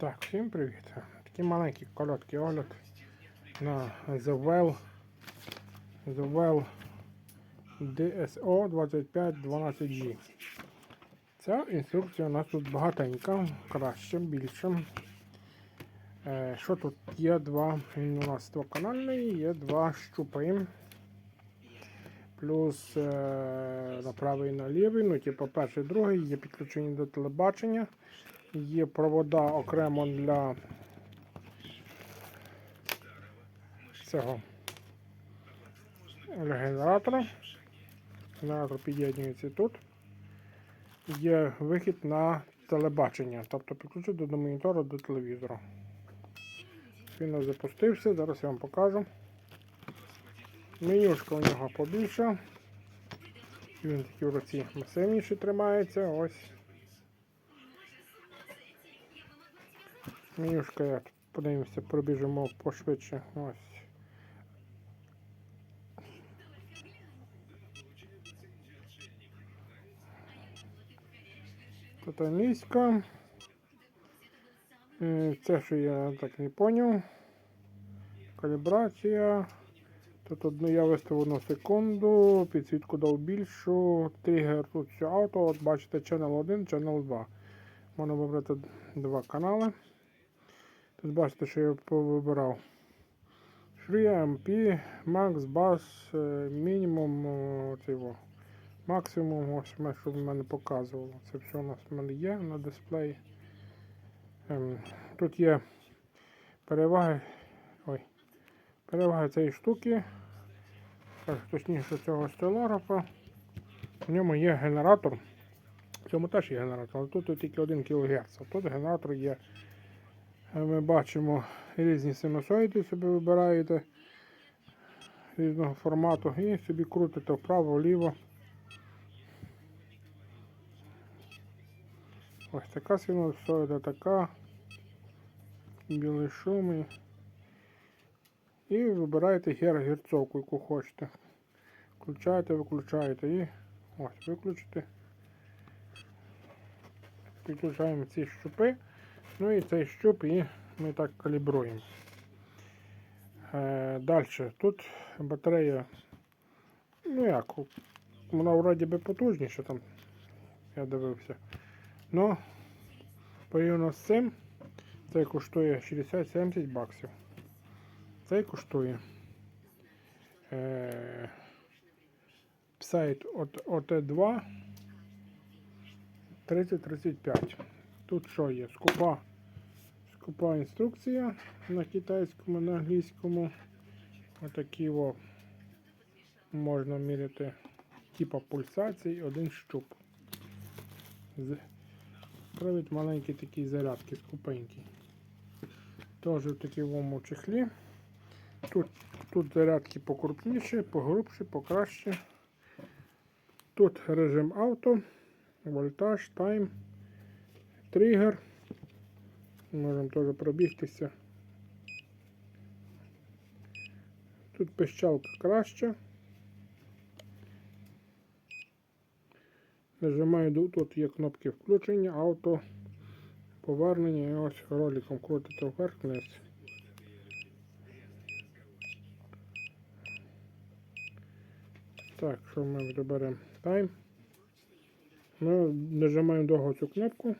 Так, всім привіт. Такий маленький короткий огляд на The Well, The Well DSO 2512G. Ця інструкція у нас тут багатенька, краще, більше. Що тут? Є два, у нас двоканальний, є два щупи. Плюс е, на правий і на лівий, ну, типу перший, другий, є підключення до телебачення. Є провода окремо для цього генератора. Генератор під'єднується тут. Є вихід на телебачення, тобто підключити до монітора до телевізора. Він запустився, зараз я вам покажу. Менюшка у нього побільша. Він такий в руці масивніше тримається. Ось. Менюшка, як подивимося, пробіжимо пошвидше. Ось. Тут англійська. Е, Це, що я так не поняв. Калібрація. Тут одну я виставив одну секунду, підсвітку дав більшу, тригер тут все авто. От бачите, Channel 1, Channel 2. Можна вибрати два канали. Тут бачите, що я повибирав. Free MP, Max, Bass, е, мінімум цього. Максимум, ось щоб в мене показувало. Це все у нас в мене є на дисплеї. Ем, тут є переваги. Ой, переваги цієї штуки. Точніше цього стелографа. В ньому є генератор. В цьому теж є генератор, але тут тільки 1 кГц. Тут генератор є. Ми бачимо різні синусоїди собі вибираєте різного формату і собі крутите вправо, вліво. Ось така синусоїда, така. Білий шум. І, вибираєте гер герцовку, яку хочете. Включаєте, виключаєте і ось виключите. Підключаємо ці щупи. Ну і цей щуп і ми так калібруємо. Е, Далі. Тут батарея, ну як, вона вроді би потужніша там, я дивився. Но порівняно з цим, цей коштує 60-70 баксів. Цей коштує е, сайт от ОТ2 30-35. Тут що є? Скупа, скупа інструкція на китайському, на англійському. Отакі о, можна міряти типа пульсацій, один щуп. З- Провід маленький такий зарядки, скупенький. Теж в такому чехлі. Тут, тут зарядки покрупніші, погрубші, покраще. Тут режим авто, вольтаж, тайм тригер. Можемо теж пробігтися. Тут пищалка краща. Нажимаю тут є кнопки включення, авто, повернення і ось роликом крутите вверх вниз. Так, що ми вже тайм. Ми нажимаємо довго цю кнопку.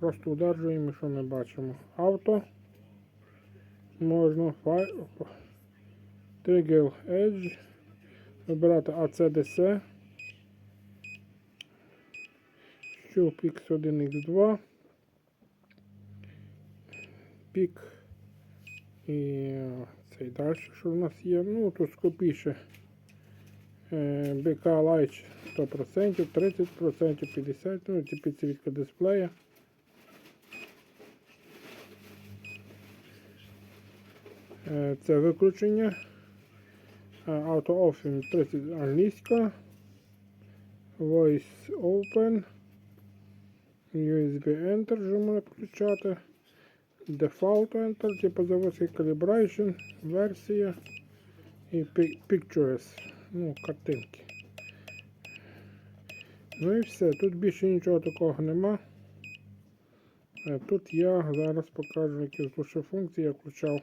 Просто удержуємо, що ми бачимо. Авто. Можна. Trigger Edge. Вибирати ACDC. Щуп X1, X2. Пік. І цей далі, що в нас є. Ну, тут скопіше. БК Light 100%, 30%, 50%, ну, це підсвітка дисплея. Це виключення. Е, Auto Off 30 англійська. Voice Open. USB Enter можна включати. Default Enter, типу заводський Calibration, версія і Pictures, ну, картинки. Ну і все, тут більше нічого такого нема. Е, Тут я зараз покажу, які лише функції я включав.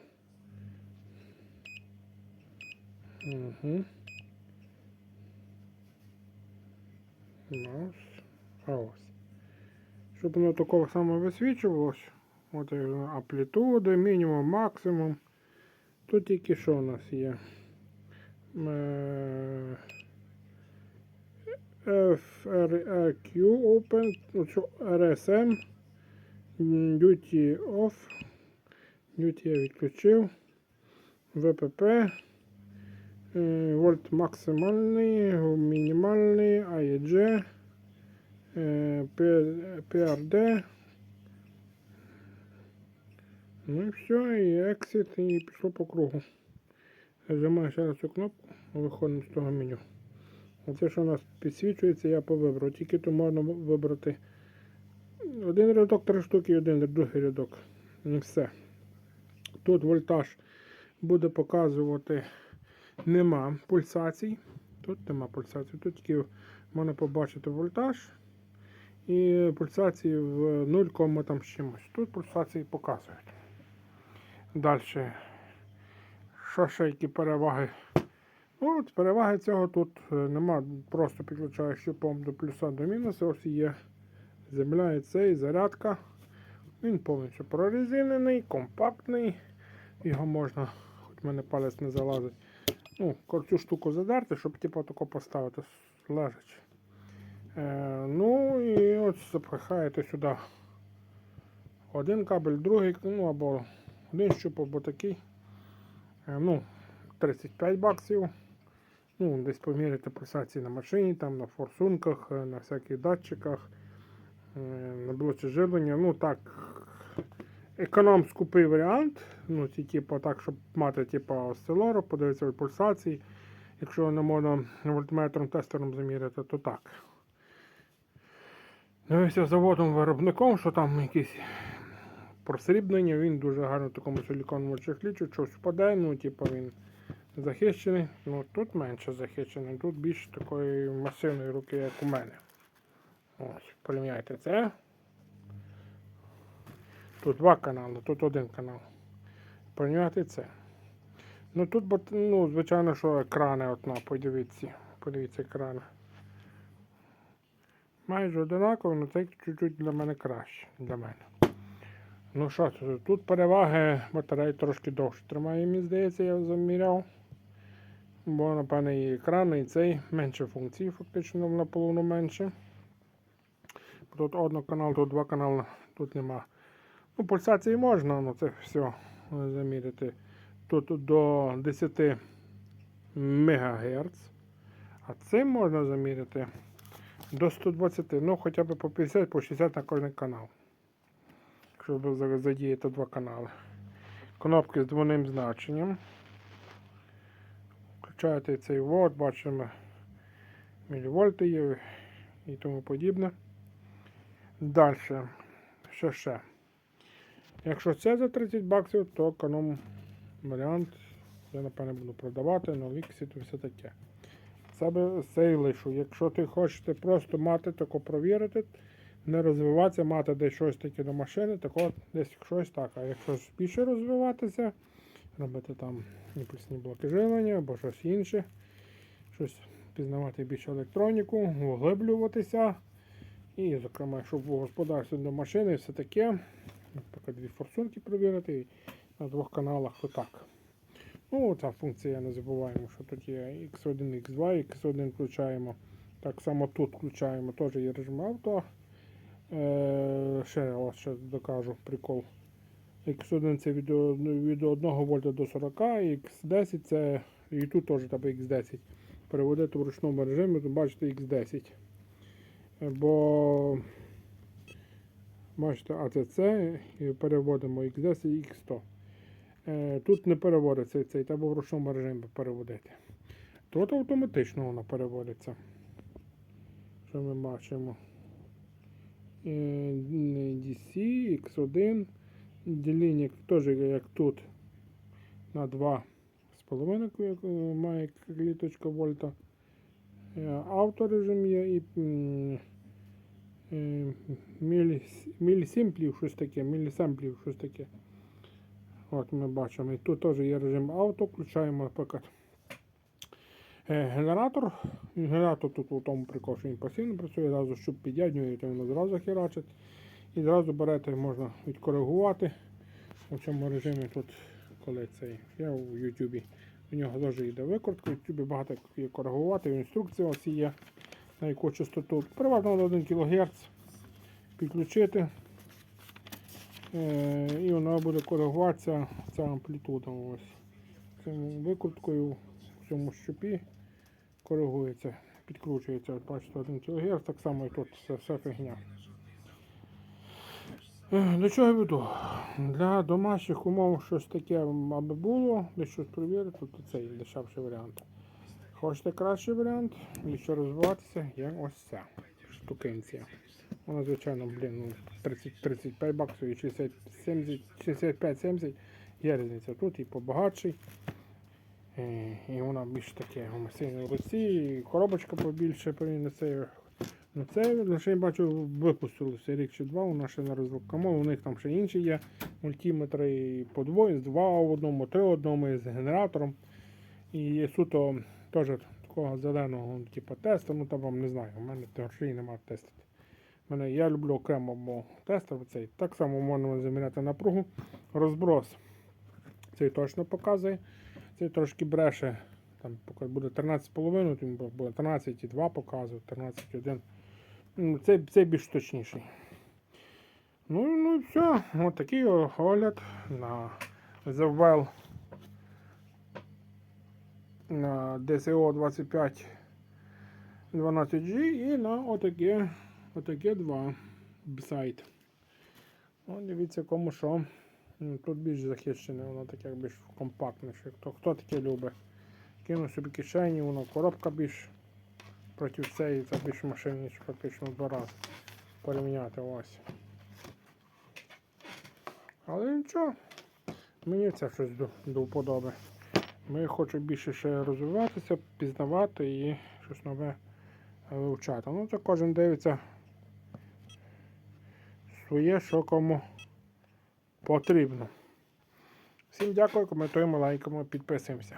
Угу. Ось. А ось. Щоб воно такого саме висвічувалось. От і амплітуди, мінімум, максимум. Тут тільки що у нас є. Е, FRQ Open, ну, RSM, Duty Off, Duty я відключив, е, вольт максимальний, мінімальний, AEG, е, PRD, ну і все, і Exit, і пішло по кругу. Нажимаю ще раз цю кнопку, виходимо з того меню. Оце, що у нас підсвічується, я повибрав. Тільки то можна вибрати один рядок, три штуки і один другий рядок. І все. Тут вольтаж буде показувати нема пульсацій. Тут нема пульсацій. Тут тільки можна побачити вольтаж і пульсації в 0, там з чимось. Тут пульсації показують. Далі. Що ще які переваги? Ну, от переваги цього тут е, нема. Просто підключаєш щупом до плюса до мінуса. Ось є земля і цей, зарядка. Він повністю прорезинений, компактний. Його можна, хоч в мене палець не залазить. Ну, цю штуку задерти, щоб типу тако поставити лежачи. Е, ну і от запихаєте сюди один кабель, другий, ну або один щуп, або такий. Е, ну, 35 баксів. Ну, десь поміряти пульсації на машині, там на форсунках, е, на всяких датчиках, е, на блоці живлення. Ну так, економ скупий варіант. Ну, типу, так, щоб мати типу, осцилор, подивитися пульсації. Якщо не можна вольтметром, тестером заміряти, то так. Дивився заводом виробником, що там якісь просрібнення, він дуже гарно в такому силіконовому чехлі, чуть щось впаде, ну, типу, він захищений. Ну, тут менше захищений, тут більш такої масивної руки, як у мене. Ось, порівняйте це. Тут два канали, тут один канал. Порівняйте це. Ну тут, ну, звичайно, що екрани одна, подивіться. Подивіться екрани. Майже одинаково, але цей чуть-чуть для мене краще. Для мене. Ну що, це, тут переваги батареї трошки довше тримає, мені здається, я заміряв. Бо, напевно, і екран, і цей менше функцій, фактично наполовину менше. Тут один канал, тут два канали, тут нема. Ну, пульсації можна, але це все заміряти. Тут до 10 МГц. А цим можна заміряти до 120, ну хоча б по 50, по 60 на кожен канал. Якщо ви задієте два канали. Кнопки з двойним значенням. Включаєте цей ввод, бачимо мілівольти є і тому подібне. Далі. Що ще? Якщо це за 30 баксів, то економ варіант я напевне буду продавати, но віксі то все таке. Це би цей лишу. Якщо ти хочете просто мати тако провірити, не розвиватися, мати десь щось таке до машини, так от десь щось так. А якщо більше розвиватися, робити там імпульсні блоки живлення або щось інше, щось пізнавати більше електроніку, углиблюватися. І, зокрема, якщо в господарстві до машини все таке, наприклад, дві форсунки провірити на двох каналах отак. Ну, ця функція не забуваємо, що тут є X1, X2, X1 включаємо. Так само тут включаємо, теж є режим авто. Е, ще ось ще докажу прикол. X1 це від, від 1 вольта до 40, і X10 це і тут теж тебе X10. Переводити в ручному режимі, бачите X10. Е, Бо бачите АЦЦ переводимо X10 і X100. Е, Тут не переводиться цей, треба в ручному режимі переводити. Тут автоматично воно переводиться. Що ми бачимо? DC, X1, діління теж як тут на 2,5 е, має кліточка вольта. Е, Авторежим є і мілісімплів, щось таке, мілісемплів, щось таке. От ми бачимо. І тут теж є режим авто, включаємо, е, Генератор. Генератор тут у тому прикол, що він постійно працює, зразу щоб під'єднюєте, воно зразу херачить. І зразу берете, можна відкоригувати. У цьому режимі тут, коли цей, я у Ютубі. У нього теж йде викрутка, в Ютубі багато є коригувати, інструкція ось є, на яку частоту. Переважно на 1 кГц підключити. Е, і вона буде коригуватися ця амплітуда. Ось. Цим викруткою в цьому щупі коригується, підкручується. Бачите, 1 кГц, так само і тут все, все фігня. Е, До чого я веду? Для домашніх умов щось таке аби було, де щось перевірити, то цей дешевший варіант. Хочете кращий варіант, і що розвиватися, є ось ця штукенція. Вона, звичайно, блін, ну, 30, 35 баксів і 65-70 є різниця. Тут і побагатший. е, І вона більш таке гомосильне в і коробочка побільше з цією. Ну це лише я бачу випустилося рік чи два, вона ще не розлокамов, у них там ще інші є мультиметри по двоє, з два в одному, три в одному з генератором. І є суто теж такого зеленого, ну, типу тесту, ну там вам не знаю, у мене грошей немає тестити. Мене, я люблю окремо тестер цей. Так само можна заміряти напругу. Розброс. Цей точно показує. Цей трошки бреше. Там поки буде 13,5, то буде 13,2 показує, 13,1. Ну, Цей, цей більш точніший. Ну, ну і все. Ось такий огляд на The на DCO 25 12G і на отаке, отаке 2 сайт. Ну, дивіться, кому що. Ну, Тут більш захищене, воно таке більш компактніше. Хто, хто таке любить? Кинув собі кишені, воно коробка більш проти цієї, це більш машин, ніж практично два рази порівняти ось. Але нічого, мені це щось до, до вподоби. Ми хочу більше ще розвиватися, пізнавати і щось нове е, вивчати. Ну, це кожен дивиться своє, що кому потрібно. Всім дякую, коментуємо, лайкаємо, підписуємося.